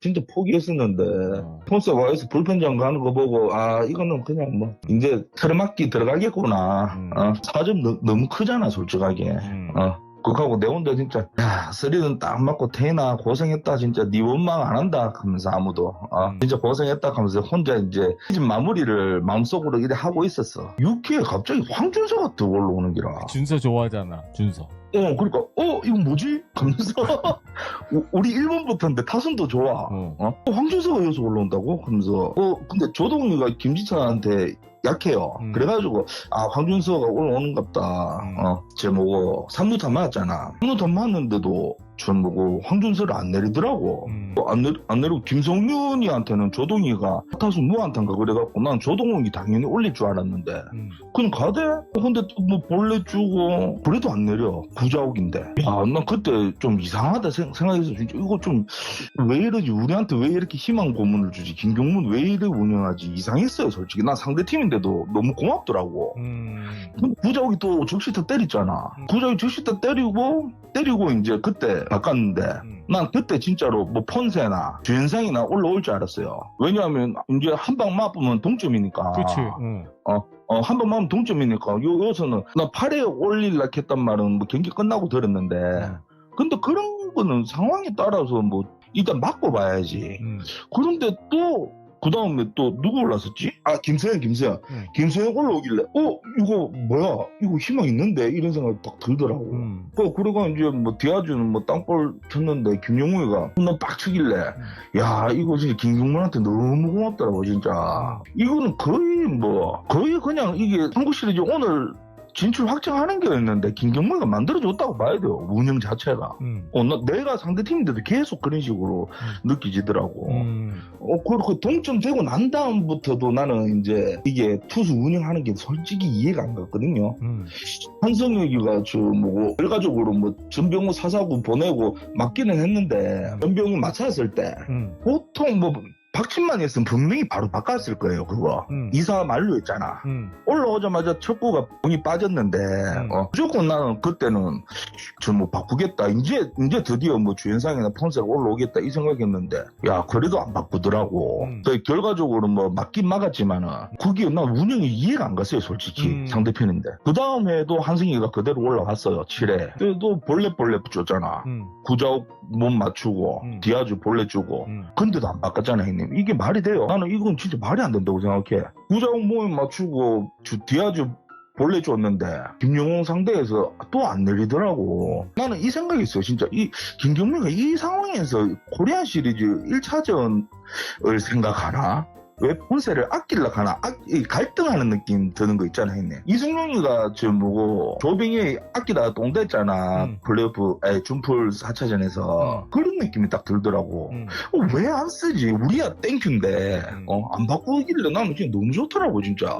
진짜 포기 했었는데 어. 폰스가 와서 불펜장 가는 거 보고 아 이거는 그냥 뭐 이제 틀어막기 들어가겠구나 음. 어, 4점 너, 너무 크잖아 솔직하게 음. 어 그거하고 내 혼자 진짜 야 쓰리는 딱 맞고 태나 고생했다 진짜 네 원망 안 한다 하면서 아무도 어, 음. 진짜 고생했다 하면서 혼자 이제 마무리를 마음속으로 이래 하고 있었어 6회에 갑자기 황준서가 더 올라오는 기라 준서 좋아하잖아. 준서. 어 그러니까 어 이거 뭐지? 하면서 우- 우리 1번부터인데 타선도 좋아 어. 어? 황준서가 여기서 올라온다고? 하면서 어 근데 조동이가 김지찬한테 약해요 음. 그래가지고 아 황준서가 올라오는갑다 음. 어 제목고 3루타 맞았잖아 3루타 맞는데도 저보고 황준서를 안 내리더라고. 음. 어, 안, 내리, 안 내리고 김성윤이한테는 조동이가 타수 무안탄가 그래갖고 난 조동욱이 당연히 올릴 줄 알았는데. 음. 그럼 가대? 어, 근데 또뭐 볼래 주고 그래도 안 내려. 구자욱인데. 야난 그때 좀 이상하다 생, 생각해서 진짜 이거 좀 왜 이러지? 우리한테 왜 이렇게 희망 고문을 주지? 김경문 왜 이래 운영하지? 이상했어요 솔직히. 난 상대 팀인데도 너무 고맙더라고. 음. 구자욱이 또 적시타 때렸잖아 음. 구자욱이 적시타 때리고 때리고 이제 그때 바꿨는데 음. 난 그때 진짜로 뭐 폰세나 주현상이나 올라올 줄 알았어요 왜냐하면 이제 한 방 맞으면 동점이니까 그치. 응. 어, 한번 마음 동점이니까, 요, 여기서는, 나 8회 올릴라 했단 말은 뭐 경기 끝나고 들었는데, 음. 근데 그런 거는 상황에 따라서 뭐, 일단 맞고 봐야지. 음. 그런데 또, 그 다음에 또 누구 올랐었지? 아, 김서영, 김서영. 음. 김서영 올라오길래, 어, 이거 뭐야? 이거 희망 있는데? 이런 생각이 딱 들더라고. 음. 어, 그러고 이제 뭐, 디아주는 뭐 땅볼 쳤는데, 김용우가 홈런 빡 치길래, 야, 이거 진짜 김경문한테 너무 고맙더라고, 진짜. 이거는 거의 뭐, 거의 그냥 이게 한국 시리즈 오늘 진출 확정하는 게였는데, 김경문이가 만들어줬다고 봐야 돼요, 운영 자체가. 음. 어, 나, 내가 상대 팀인데도 계속 그런 식으로 느껴지더라고. 음. 어, 그리고 동점되고 난 다음부터도 나는 이제 이게 투수 운영하는 게 솔직히 이해가 안 갔거든요. 음. 한성혁이가 저 뭐고 결과적으로 뭐 전병호 사사구 보내고 맞기는 했는데 전병이 맞췄을 때 음. 보통 뭐 박진만 했으면 분명히 바로 바꿨을 거예요 그거 음. 이사 만료했잖아 음. 올라오자마자 첫 구가 공이 빠졌는데 어, 무조건 나는 그때는 저 뭐 바꾸겠다 이제 이제 드디어 뭐 주연상이나 폰세가 올라오겠다 이 생각했는데 야 그래도 안 바꾸더라고 음. 그 결과적으로 뭐 맞긴 막았지만은 그게 난 운영이 이해가 안 갔어요 솔직히 음. 상대편인데 그 다음에도 한승희가 그대로 올라갔어요 7회 그래도 볼래 줬잖아 음. 구자욱 못 맞추고 음. 디아주 볼래 주고 음. 근데도 안 바꿨잖아 형님 이게 말이 돼요? 나는 이건 진짜 말이 안 된다고 생각해. 구자욱 몸에 맞추고 주- 디아주 볼래 줬는데 김영웅 상대에서 또 안 내리더라고. 나는 이 생각이 있어요 진짜. 이 김경민가 이 상황에서 코리안 시리즈 1차전을 생각하나 왜 본세를 아끼려 하나 아, 이 갈등하는 느낌 드는 거 있잖아 형님 이승용이가 지금 뭐고 조빙이 아끼다가 똥 됐잖아 음. 플레이오프 아니 준풀 4차전에서 음. 그런 느낌이 딱 들더라고 음. 어, 왜 안 쓰지 우리야 땡큐인데 음. 어, 안 바꾸길래 나는 진짜 너무 좋더라고 진짜